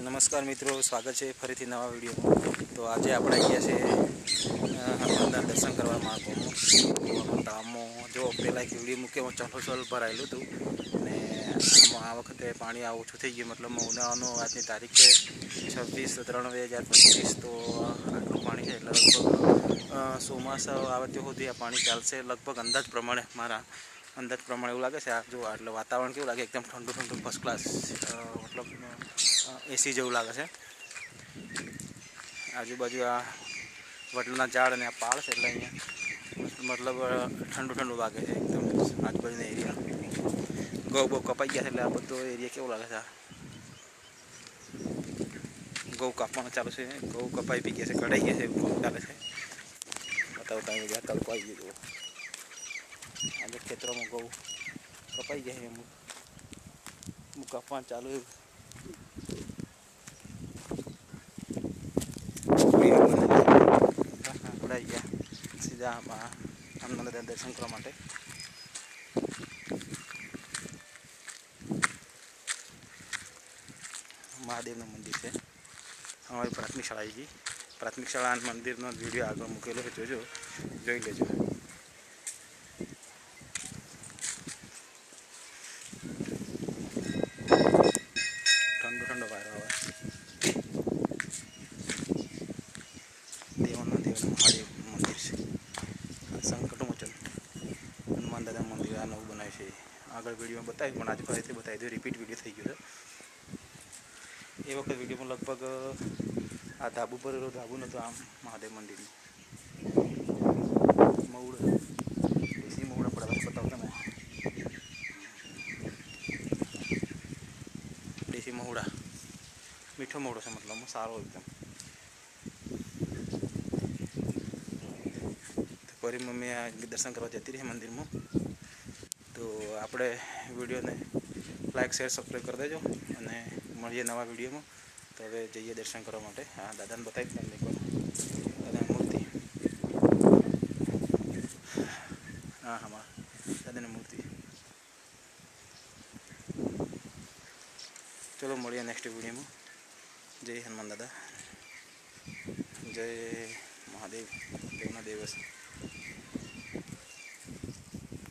નમસ્કાર મિત્રો, સ્વાગત છે ફરીથી નવા વિડીયોમાં. તો આજે આપણે ગયા છે હનુમાનના દર્શન કરવા માગવામાં ધામો જો પહેલાં એક વીડિયો મૂક્યો ચલસલ ભરાયેલું હતું. અને આમાં આ વખતે પાણી આ ઓછું થઈ ગયું, મતલબ ઉનાળાનો આજની તારીખ છે, છવ્વીસ ત્રણ બે હજાર પચીસ. તો આટલું પાણી છે, એટલે લગભગ ચોમાસ આવે ત્યાં સુધી આ પાણી ચાલશે, લગભગ અંદાજ પ્રમાણે, મારા અંદાજ પ્રમાણે એવું લાગે છે. આ જો એટલે વાતાવરણ કેવું લાગે? એકદમ ઠંડુ ઠંડુ ફર્સ્ટ ક્લાસ મતલબ એસી જેવું લાગે છે આજુબાજુ આ વડલાના ઝાડ અને આ પાળ છે એટલે અહીંયા મતલબ અ, ઠંડુ ઠંડુ લાગે છે એકદમ આજુબાજુના એરિયા ઘઉં બહુ કપાઈ ગયા છે એટલે આ બધો એરિયા કેવો લાગે છે આ ઘઉં કાપવાનું ચાલુ છે ઘઉં કપાઈ બી ગયા છે કઢાઈ ગયા છે એવું કામ ચાલે છે બતાવો કાંઈ ગયા તડકો આવી ગયો જુઓ આજે ખેતરોમાં ઘઉં કપાઈ ગયા છે અમુક અમુક કાપવાનું ચાલુ એવું આમાં હનુમાન દર્શન કરવા માટે. મહાદેવનું મંદિર છે. અમારી પ્રાથમિક શાળા ગઈ. પ્રાથમિક શાળા મંદિરનો વીડિયો આગળ મૂકેલો છે જોજો જોઈ લેજો. ઠંડો ઠંડો વાયરો આવે. દેવના દેવના મહાદેવ. દાદા મંદિર આ નવું બનાવ્યું છે આગળ વિડીયોમાં બતાવ્યું પણ આજે ફરીથી બતાવી દઉં રિપીટ વિડીયો થઈ ગયો છે એ વખત વિડીયોમાં લગભગ આ ધાબુ પર ધાબુ નહોતું આમ મહાદેવ મંદિરનું મઉડ દેશી મઉડા પડેલા બતાવો તમે દેશી મહુડા મીઠો મહુડો છે મતલબ સારો એકદમ તો ફરી મમ્મી આ દર્શન કરવા જતી રહી મંદિરમાં તો આપણે વિડીયોને લાઇક શેર, સબસ્ક્રાઈબ કરી દેજો અને મળીએ નવા વિડીયોમાં. તો હવે જઈએ દર્શન કરવા માટે. હા, દાદાને બતાવી તમને એકવાર દાદાની મૂર્તિ. હા હા દાદાની મૂર્તિ. ચલો, મળીએ નેક્સ્ટ વિડીયોમાં. જય હનુમાન દાદા. જય મહાદેવ. દેવના દેવ